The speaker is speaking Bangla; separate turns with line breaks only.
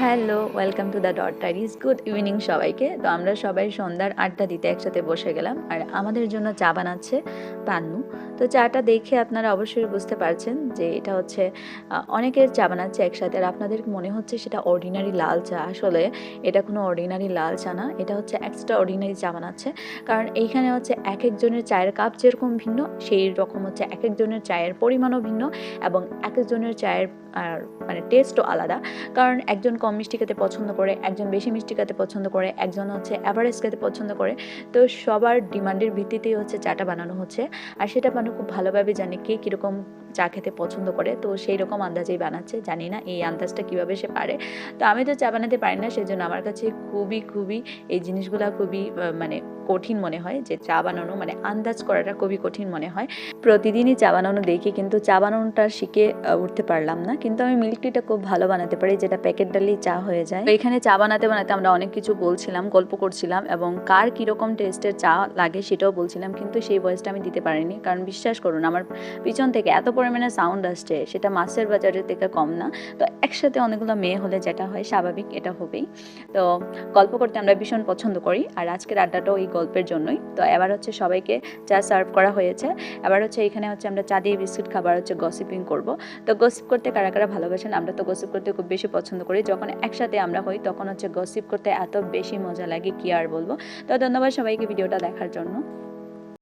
Hello welcome to the dot diaries good evening সবাইকে। তো আমরা সবাই সন্ধ্যার আড্ডা দিতে একসাথে বসে গেলাম। আর আমাদের জন্য চা বানাচ্ছে পান্নু। তো চাটা দেখে আপনারা অবশ্যই বুঝতে পারছেন যে এটা হচ্ছে অনেকের চা বানাচ্ছে একসাথে। আর আপনাদের মনে হচ্ছে সেটা অর্ডিনারি লাল চা। আসলে এটা কোনো অর্ডিনারি লাল চা না। এটা হচ্ছে এক্সট্রা অর্ডিনারি চা বানাচ্ছে। কারণ এইখানে হচ্ছে এক একজনের চায়ের কাপ যেরকম ভিন্ন, সেই রকম হচ্ছে এক একজনের চায়ের পরিমাণও ভিন্ন এবং এক একজনের চায়ের মানে টেস্টও আলাদা। কারণ একজন কম মিষ্টি খেতে পছন্দ করে, একজন বেশি মিষ্টি খেতে পছন্দ করে, একজন হচ্ছে অ্যাভারেজ খেতে পছন্দ করে। তো সবার ডিমান্ডের ভিত্তিতেই হচ্ছে চাটা বানানো হচ্ছে। আর সেটা বানানো খুব ভালোভাবে জানে কে কীরকম চা খেতে পছন্দ করে। তো সেই রকম আন্দাজেই বানাচ্ছে, জানি না এই আন্দাজটা কীভাবে সে পারে। তো আমি তো চা বানাতে পারি না, সেজন্য আমার কাছে খুবই খুবই এই জিনিসগুলো খুবই মানে কঠিন মনে হয় যে চা বানানো মানে আন্দাজ করাটা খুবই কঠিন মনে হয়। প্রতিদিনই চা বানানো দেখি কিন্তু চা বানানোটা শিখে উঠতে পারলাম না। কিন্তু আমি মিল্ক টিটা খুব ভালো বানাতে পারি, যেটা প্যাকেট ডালেই চা হয়ে যায়। এখানে চা বানাতে বানাতে আমরা অনেক কিছু বলছিলাম, গল্প করছিলাম এবং কার কীরকম টেস্টের চা লাগে সেটাও বলছিলাম, কিন্তু সেই ভয়েসটা আমি দিতে পারিনি। কারণ বিশ্বাস করুন, আমার পিছন থেকে এত পরিমাণে সাউন্ড আসছে, সেটা মাছের বাজারের থেকে কম না। তো একসাথে অনেকগুলো মেয়ে হলে যেটা হয়, স্বাভাবিক এটা হবেই। তো গল্প করতে আমরা ভীষণ পছন্দ করি, আর আজকের আড্ডাটাও এই গল্পের জন্যই। তো এবার হচ্ছে সবাইকে চা সার্ভ করা হয়েছে, এবার হচ্ছে এখানে হচ্ছে আমরা চা দিয়ে বিস্কুট খাবার হচ্ছে গসিপিং করব। তো গসিপ করতে কারা কারা ভালোবাসেন? আমরা তো গসিপ করতে খুব বেশি পছন্দ করি। যখন একসাথে আমরা হই, তখন হচ্ছে গসিপ করতে এত বেশি মজা লাগে, কি আর বলব? তো ধন্যবাদ সবাইকে ভিডিওটা দেখার জন্য।